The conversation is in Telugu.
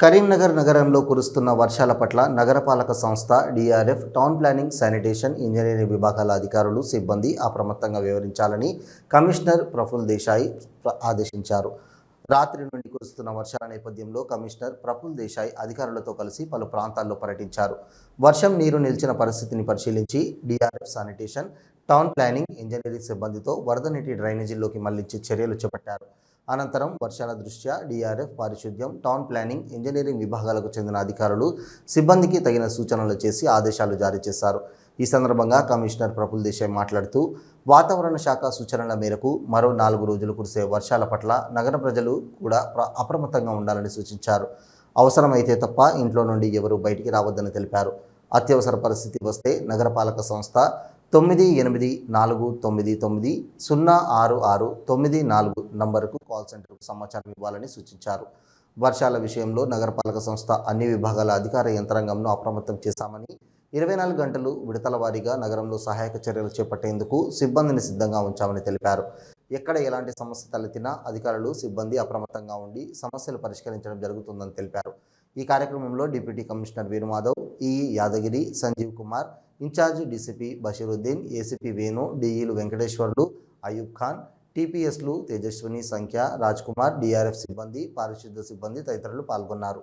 కరీంనగర్ నగరంలో కురుస్తున్న వర్షాల పట్ల నగరపాలక సంస్థ DRF town planning sanitation engineering విభాగాల అధికారులు సిబ్బంది అప్రమత్తంగా వివరించాలని కమిషనర్ ప్రఫుల్ దేశాయ్ ఆదేశించారు. రాత్రి నుండి కురుస్తున్న వర్షాల నేపథ్యంలో కమిషనర్ ప్రఫుల్ దేశాయ్ అధికారులతో కలిసి పలు ప్రాంతాల్లో పర్యటించారు. వర్షం నీరు నిలిచిన పరిస్థితిని పరిశీలించి DRF sanitation town planning engineering సిబ్బందితో వరద నీటి డ్రైనేజీల్లోకి మళ్ళించే చర్యలు చేపట్టారు. అనంతరం వర్షాల దృష్ట్యా డిఆర్ఎఫ్ పారిశుద్ధ్యం టౌన్ ప్లానింగ్ ఇంజనీరింగ్ విభాగాలకు చెందిన అధికారులు సిబ్బందికి తగిన సూచనలు చేసి ఆదేశాలు జారీ చేశారు. ఈ సందర్భంగా కమిషనర్ ప్రఫుల్ దేశాయ్ మాట్లాడుతూ వాతావరణ శాఖ సూచనల మేరకు మరో నాలుగు రోజులు కురిసే వర్షాల పట్ల నగర ప్రజలు కూడా అప్రమత్తంగా ఉండాలని సూచించారు. అవసరమైతే తప్ప ఇంట్లో నుండి ఎవరూ బయటికి రావద్దని తెలిపారు. అత్యవసర పరిస్థితి వస్తే నగరపాలక సంస్థ తొమ్మిది ఎనిమిది నాలుగు తొమ్మిది తొమ్మిది సున్నా ఆరు ఆరు తొమ్మిది నాలుగు నంబరుకు కాల్ సెంటర్కు సమాచారం ఇవ్వాలని సూచించారు. వర్షాల విషయంలో నగరపాలక సంస్థ అన్ని విభాగాల అధికార యంత్రాంగంను అప్రమత్తం చేశామని ఇరవై నాలుగు గంటలు విడతల వారీగా నగరంలో సహాయక చర్యలు చేపట్టేందుకు సిబ్బందిని సిద్ధంగా ఉంచామని తెలిపారు. ఎక్కడ ఎలాంటి సమస్య తలెత్తినా అధికారులు సిబ్బంది అప్రమత్తంగా ఉండి సమస్యలు పరిష్కరించడం జరుగుతుందని తెలిపారు. ఈ కార్యక్రమంలో డిప్యూటీ కమిషనర్ వేణుమాధవ్ ఈ Yadagiri Sanjeev Kumar in charge DCP Basheeruddin ACP Venu డిఈలు Venkateswarlu Ayub Khan టీపీఎస్లు తేజస్విని సంఖ్య రాజ్ కుమార్ డిఆర్ఎఫ్ సిబ్బంది పారిశుద్ధ్య సిబ్బంది తదితరులు పాల్గొన్నారు.